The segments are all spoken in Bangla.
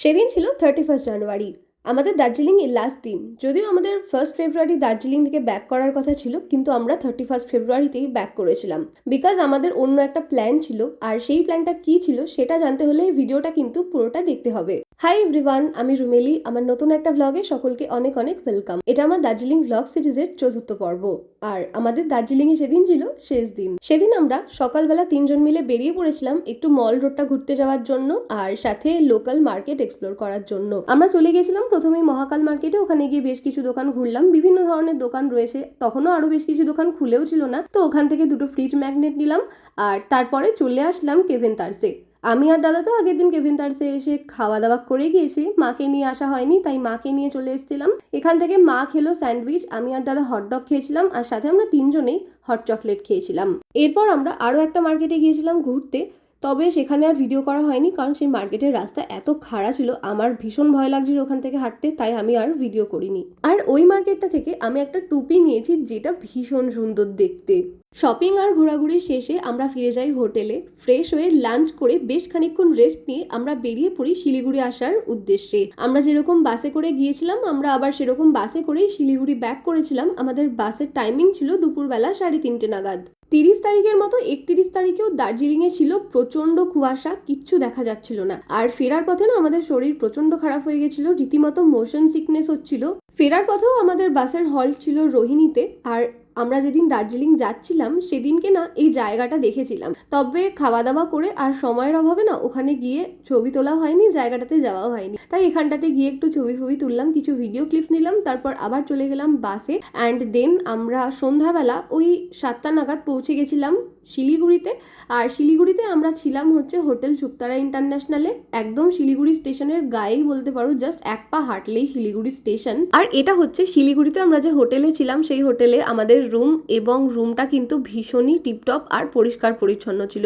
সেদিন ছিল থার্টি ফার্স্ট জানুয়ারি আমাদের দার্জিলিং এর লাস্ট দিন। যদিও আমাদের ফার্স্ট ফেব্রুয়ারি দার্জিলিং থেকে ব্যাক করার কথা ছিল, কিন্তু আমরা থার্টি ফার্স্ট ফেব্রুয়ারিতেই ব্যাক করেছিলাম। বিকজ আমাদের অন্য একটা প্ল্যান ছিল, আর সেই প্ল্যানটা কি ছিল সেটা জানতে হলে ভিডিওটা কিন্তু পুরোটা দেখতে হবে। হাই এভরিওয়ান আমি রুমেলি। আমার নতুন একটা ভ্লগে সকলকে অনেক অনেক ওয়েলকাম এটা আমার দার্জিলিং ভ্লগ সিরিজের চতুর্থ পর্ব। আর আমাদের দার্জিলিং এ সেদিন ছিল শেষ দিন। সেদিন আমরা সকালবেলা তিনজন মিলে বেরিয়ে পড়েছিলাম একটু মল রোডটা ঘুরতে যাওয়ার জন্য আর সাথে লোকাল মার্কেট এক্সপ্লোর করার জন্য। আমরা চলে গেছিলাম প্রথমেই মহাকাল মার্কেটে ওখানে গিয়ে বেশ কিছু দোকান ঘুরলাম। বিভিন্ন ধরনের দোকান রয়েছে, তখনও আরও বেশ কিছু দোকান খুলেও ছিল না। তো ওখান থেকে দুটো ফ্রিজ ম্যাগনেট নিলাম আর তারপরে চলে আসলাম কেভেন তার্সে আমি আর দাদা তো আগের দিন কেভিন তার্সে এসে খাওয়া দাওয়া করে গিয়েছি। মাকে নিয়ে আসা হয়নি, তাই মাকে নিয়ে চলে এসেছিলাম। এখান থেকে মা খেলো স্যান্ডউইচ, আমি আর দাদা হটডগ খেয়েছিলাম, আর সাথে আমরা তিনজনেই হট চকলেট খেয়েছিলাম। এরপর আমরা আরও একটা মার্কেটে গিয়েছিলাম ঘুরতে। তবে সেখানে আর ভিডিও করা হয়নি, কারণ সেই মার্কেটের রাস্তা এত খাড়া ছিল, আমার ভীষণ ভয় লাগছিল ওখান থেকে হাঁটতে, তাই আমি আর ভিডিও করিনি। আর ওই মার্কেটটা থেকে আমি একটা টুপি নিয়েছি, যেটা ভীষণ সুন্দর দেখতে। শপিং আর ঘোরাঘুরি শেষে আমরা ফিরে যাই হোটেলে ফ্রেশ হয়ে লাঞ্চ করে বেশ খানিকক্ষণ রেস্ট নিয়ে আমরা বেরিয়ে পড়ি শিলিগুড়ি আসার উদ্দেশ্যে। আমরা যেরকম বাসে করে গিয়েছিলাম, আমরা আবার সেরকম বাসে করেই শিলিগুড়ি ব্যাক করেছিলাম। আমাদের বাসের টাইমিং ছিল দুপুরবেলা সাড়ে তিনটে নাগাদ। তিরিশ তারিখের মতো একত্রিশ তারিখেও দার্জিলিংয়ে ছিল প্রচণ্ড কুয়াশা, কিচ্ছু দেখা যাচ্ছিল না। আর ফেরার পথে না আমাদের শরীর প্রচণ্ড খারাপ হয়ে গেছিল, রীতিমতো মোশন সিকনেস হচ্ছিল। ফেরার পথেও আমাদের বাসের হল্ট ছিল রোহিণীতে, আর আমরা যেদিন দার্জিলিং যাচ্ছিলাম, সেদিনকে না এই জায়গাটা দেখেছিলাম। তবে খাওয়া দাওয়া করে আর সময়ের অভাবে না ওখানে গিয়ে ছবি তোলা হয়নি, জায়গাটাতে যাওয়াও হয়নি। তাই এখানটাতে গিয়ে একটু ছবি ফবি তুললাম, কিছু ভিডিও ক্লিপ নিলাম, তারপর আবার চলে গেলাম বাসে অ্যান্ড দেন আমরা সন্ধ্যাবেলা ওই সাতটা নাগাদ পৌঁছে গেছিলাম শিলিগুড়িতে। আর শিলিগুড়িতে আমরা ছিলাম হচ্ছে হোটেল সুক্তারা ইন্টারন্যাশনালে একদম শিলিগুড়ি স্টেশনের গায়েই বলতে পারো জাস্ট এক পা হাঁটলেই শিলিগুড়ি স্টেশন। আর এটা হচ্ছে শিলিগুড়িতে আমরা যে হোটেলে ছিলাম, সেই হোটেলে আমাদের রুম এবং রুমটা কিন্তু ভীষণই টিপটপ আর পরিষ্কার পরিচ্ছন্ন ছিল।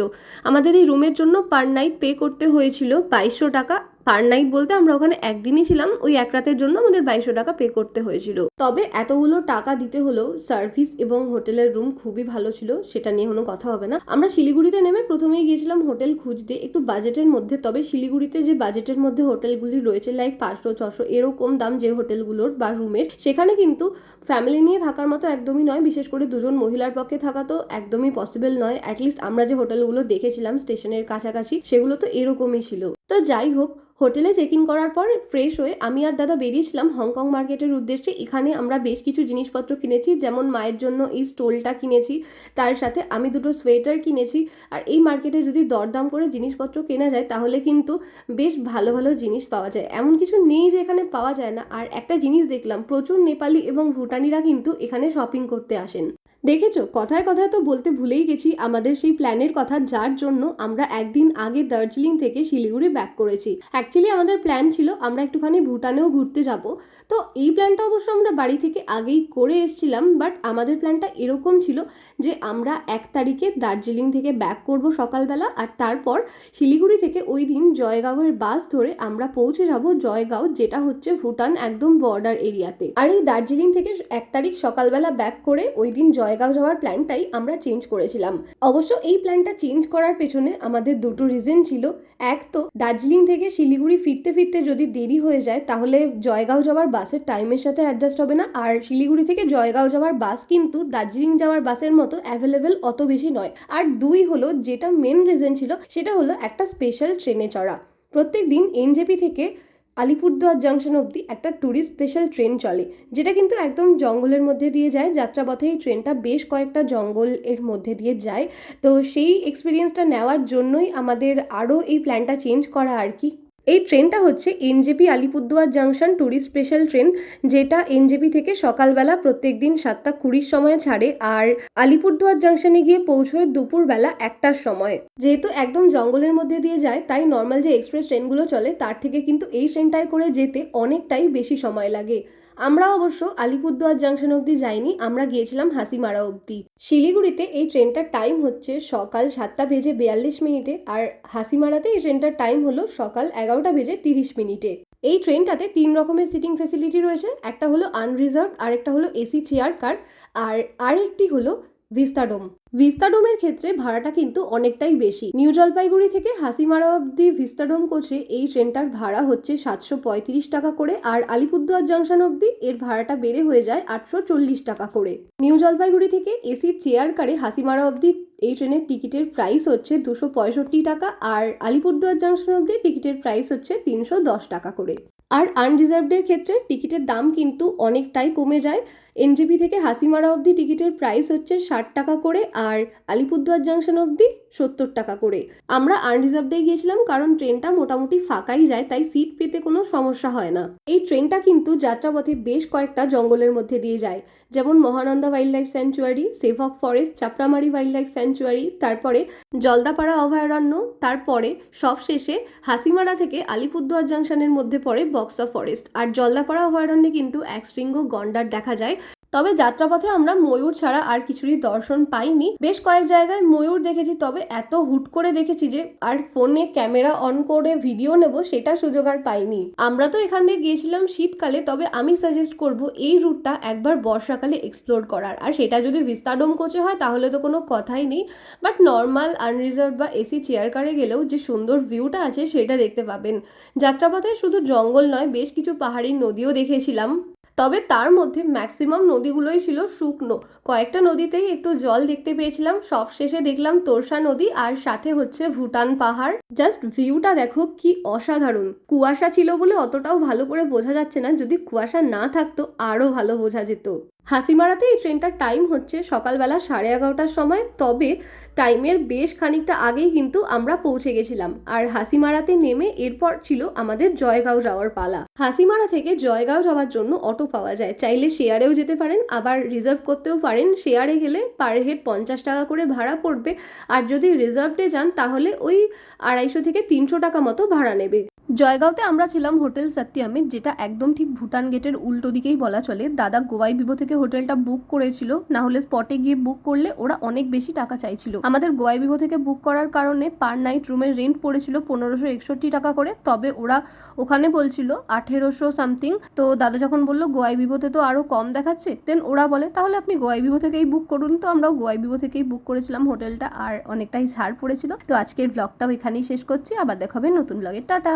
আমাদের এই রুমের জন্য পার নাইট পে করতে হয়েছিল বাইশশো টাকা পার নাইট বলতে আমরা ওখানে একদিনই ছিলাম, ওই এক রাতের জন্য আমাদের বাইশশো টাকা পে করতে হয়েছিল। তবে এতগুলো টাকা দিতে হলেও সার্ভিস এবং হোটেলের রুম খুবই ভালো ছিল, সেটা নিয়ে কোনো কথা হবে না। আমরা শিলিগুড়িতে নেমে প্রথমেই গিয়েছিলাম হোটেল খুঁজতে, একটু বাজেটের মধ্যে, তবে শিলিগুড়িতে যে বাজেটের মধ্যে হোটেলগুলি রয়েছে লাইক পাঁচশো, ছশো, এরকম দাম যে হোটেলগুলোর বা রুমের সেখানে কিন্তু ফ্যামিলি নিয়ে থাকার মতো একদমই নয়, বিশেষ করে দুজন মহিলার পক্ষে থাকা তো একদমই পসিবল নয়। অ্যাটলিস্ট আমরা যে হোটেলগুলো দেখেছিলাম স্টেশনের কাছাকাছি, সেগুলো তো এরকমই ছিল। তো যাই হোক, হোটেলে চেক ইন করার পর ফ্রেশ হয়ে আমি আর দাদা বেরিয়েছিলাম হংকং মার্কেটের উদ্দেশ্যে। এখানে আমরা বেশ কিছু জিনিসপত্র কিনেছি, যেমন মায়ের জন্য এই স্টোলটা কিনেছি, তার সাথে আমি দুটো সোয়েটার কিনেছি। আর এই মার্কেটে যদি দরদাম করে জিনিসপত্র কেনা যায়, তাহলে কিন্তু বেশ ভালো ভালো জিনিস পাওয়া যায়। এমন কিছু নেই যে এখানে পাওয়া যায় না। আর একটা জিনিস দেখলাম, প্রচুর নেপালি এবং ভুটানিরা কিন্তু এখানে শপিং করতে আসেন। দেখেছ? কথায় কথায় তো বলতে ভুলেই গেছি, আমাদের সেই প্ল্যানের কথা যার জন্য আমরা একদিন আগে দার্জিলিং থেকে শিলিগুড়ি ব্যাক করেছি। অ্যাকচুয়ালি আমাদের প্ল্যান ছিল আমরা একটুখানি ভুটানেও ঘুরতে যাব। তো এই প্ল্যানটা অবশ্য আমরা বাড়ি থেকে আগেই করে এসেছিলাম বাট আমাদের প্ল্যানটা এরকম ছিল যে আমরা এক তারিখে দার্জিলিং থেকে ব্যাক করব সকালবেলা, আর তারপর শিলিগুড়ি থেকে ওই দিন জয়গাঁওয়ের বাস ধরে আমরা পৌঁছে যাব জয়গাঁও, যেটা হচ্ছে ভুটান একদম বর্ডার এরিয়াতে আর এই দার্জিলিং থেকে এক তারিখ সকালবেলা ব্যাক করে ওই দিন জয়গাঁও যাওয়ার প্ল্যানটাই আমরা চেঞ্জ করেছিলাম। অবশ্য এই প্ল্যানটা চেঞ্জ করার পেছনে আমাদের দুটো রিজন ছিল। এক তো, দার্জিলিং থেকে শিলিগুড়ি ফিরতে ফিরতে যদি দেরি হয়ে যায়, তাহলে জয়গাঁও যাওয়ার বাসের টাইমের সাথে অ্যাডজাস্ট হবে না। আর শিলিগুড়ি থেকে জয়গাঁও যাওয়ার বাস কিন্তু দার্জিলিং যাওয়ার বাসের মতো অ্যাভেলেবেল অত বেশি নয়। আর দুই হলো, যেটা মেন রিজন ছিল, সেটা হলো একটা স্পেশাল ট্রেনে চড়া। প্রত্যেক দিন এনজেপি থেকে আলিপুরদুয়ার জাংশন অবধি একটা ট্যুরিস্ট স্পেশাল ট্রেন চলে, যেটা কিন্তু একদম জঙ্গলের মধ্যে দিয়ে যায়। যাত্রাপথে এই ট্রেনটা বেশ কয়েকটা জঙ্গল এর মধ্যে দিয়ে যায়। তো সেই এক্সপিরিয়েন্সটা নেওয়ার জন্যই আমাদের আরও এই প্ল্যানটা চেঞ্জ করা আর কি। এই ট্রেনটা হচ্ছে NJP Alipurduar junction tourist special train, যেটা এনজেপি থেকে সকালবেলা প্রত্যেক দিন সাতটা কুড়ির সময় ছাড়ে আর আলিপুরদুয়ার জাংশনে গিয়ে পৌঁছয় দুপুরবেলা একটার সময়। যেহেতু একদম জঙ্গলের মধ্যে দিয়ে যায়, তাই নর্মাল যে এক্সপ্রেস ট্রেনগুলো চলে, তার থেকে কিন্তু এই ট্রেনটায় করে যেতে অনেকটাই বেশি সময় লাগে। আমরা অবশ্য আলিপুরদুয়ার জাংশন অবধি যাইনি, আমরা গিয়েছিলাম হাসিমারা অব্দি শিলিগুড়িতে এই ট্রেনটার টাইম হচ্ছে সকাল সাতটা বেজে বিয়াল্লিশ মিনিটে আর হাসিমারাতে এই ট্রেনটার টাইম হলো সকাল এগারোটা বেজে তিরিশ মিনিটে। এই ট্রেনটাতে তিন রকমের সিটিং ফেসিলিটি রয়েছে, একটা হলো আনরিজার্ভ আর একটা হলো এসি চেয়ার কার আর আরেকটি হলো ভিস্তাডোম। ভিস্তাডোমের ক্ষেত্রে ভাড়াটা কিন্তু অনেকটাই বেশি। নিউ জলপাইগুড়ি থেকে হাসিমারা অব্দি ভিস্তাডোম কোচে এই ট্রেনটার ভাড়া হচ্ছে সাতশো পঁয়ত্রিশ টাকা করে আর আলিপুরদুয়ার জংশন অব্দি এর ভাড়াটা বেড়ে হয়ে যায় আটশো চল্লিশ টাকা করে। নিউ জলপাইগুড়ি থেকে এসি চেয়ার কারে হাসিমারা অব্দি এই ট্রেনের টিকিটের প্রাইস হচ্ছে দুশো পঁয়ষট্টি টাকা আর আলিপুরদুয়ার জংশন অব্দি টিকিটের প্রাইস হচ্ছে তিনশো দশ টাকা করে। আর আনরিজার্ভডের ক্ষেত্রে টিকিটের দাম কিন্তু অনেকটাই কমে যায়। এনজিপি থেকে হাসিমারা অবধি টিকিটের প্রাইস হচ্ছে ষাট টাকা করে আর আলিপুরদুয়ার জাংশন অবধি সত্তর টাকা করে। আমরা আনরিজার্ভডে গিয়েছিলাম কারণ ট্রেনটা মোটামুটি ফাঁকাই যায়, তাই সিট পেতে কোনো সমস্যা হয় না। এই ট্রেনটা কিন্তু যাত্রাপথে বেশ কয়েকটা জঙ্গলের মধ্যে দিয়ে যায়। যেমন Mahananda wildlife sanctuary Sevoke forest Chapramari wildlife sanctuary তারপরে জলদাপাড়া অভয়ারণ্য, তারপরে সবশেষে হাসিমারা থেকে আলিপুরদুয়ার জাংশনের মধ্যে পড়ে বক্সা ফরেস্ট। আর জলদাপাড়া অভয়ারণ্যে কিন্তু এক শৃঙ্গ গন্ডার দেখা যায়। তবে যাত্রাপথে আমরা ময়ূর ছাড়া আর কিছুরই দর্শন পাইনি। বেশ কয়েক জায়গায় ময়ূর দেখেছি, তবে এত হুট করে দেখেছি যে আর ফোনে ক্যামেরা অন করে ভিডিও নেব সেটা সুযোগ আর পাইনি। আমরা তো এখান দিয়ে গিয়েছিলাম শীতকালে, তবে আমি সাজেস্ট করব এই রুটটা একবার বর্ষাকালে এক্সপ্লোর করার। আর সেটা যদি ভিস্তাডোম কোচে হয়, তাহলে তো কোনো কথাই নেই। বাট নর্মাল আনরিজার্ভ বা এসি চেয়ার কারে গেলেও যে সুন্দর ভিউটা আছে, সেটা দেখতে পাবেন। যাত্রাপথে শুধু জঙ্গল নয়, বেশ কিছু পাহাড়ি নদীও দেখেছিলাম। তবে তার মধ্যে ম্যাক্সিমাম নদীগুলোই ছিল শুকনো। কয়েকটা নদীতেই একটু জল দেখতে পেয়েছিলাম। সব শেষে দেখলাম তোরসা নদী আর সাথে হচ্ছে ভুটান পাহাড়। জাস্ট ভিউটা দেখো, কি অসাধারণ। কুয়াশা ছিল বলে অতটাও ভালো করে বোঝা যাচ্ছে না। যদি কুয়াশা না থাকতো আরও ভালো বোঝা যেত। হাসিমারাতে এই ট্রেনটার টাইম হচ্ছে সকালবেলা সাড়ে এগারোটার সময়। তবে টাইমের বেশ খানিকটা আগেই কিন্তু আমরা পৌঁছে গেছিলাম। আর হাসিমারাতে নেমে এরপর ছিল আমাদের জয়গাঁও যাওয়ার পালা। হাসিমারা থেকে জয়গাঁও যাওয়ার জন্য অটো পাওয়া যায়। চাইলে শেয়ারেও যেতে পারেন, আবার রিজার্ভ করতেও পারেন। শেয়ারে গেলে পার হেড পঞ্চাশ টাকা করে ভাড়া পড়বে। আর যদি রিজার্ভডে যান, তাহলে ওই আড়াইশো থেকে তিনশো টাকা মতো ভাড়া নেবে। জয়গাঁওতে আমরা ছিলাম হোটেল সত্যিয়ামে যেটা একদম ঠিক ভুটান গেটের উল্টো দিকেই বলা চলে। দাদা গোয়াই বিভো থেকে হোটেলটা বুক করেছিল, না হলে স্পটে গিয়ে বুক করলে ওরা অনেক বেশি টাকা চাইছিল। আমাদের গোয়াই বিভো থেকে বুক করার কারণে পার নাইট রুমের রেন্ট পড়েছিল পনেরোশো একষট্টি টাকা করে, তবে ওরা ওখানে বলছিল আঠেরোশো সামথিং। তো দাদা যখন বলল, গোয়াই বিভোতে তো আরও কম দেখাচ্ছে দেন ওরা বলে, তাহলে আপনি গোয়াই বিভো থেকেই বুক করুন। তো আমরাও গোয়াই বিভো থেকেই বুক করেছিলাম হোটেলটা, আর অনেকটাই ছাড় পড়েছিল। তো আজকের ব্লগটাও এখানেই শেষ করছি, আবার দেখাবে নতুন ব্লগের টাটা!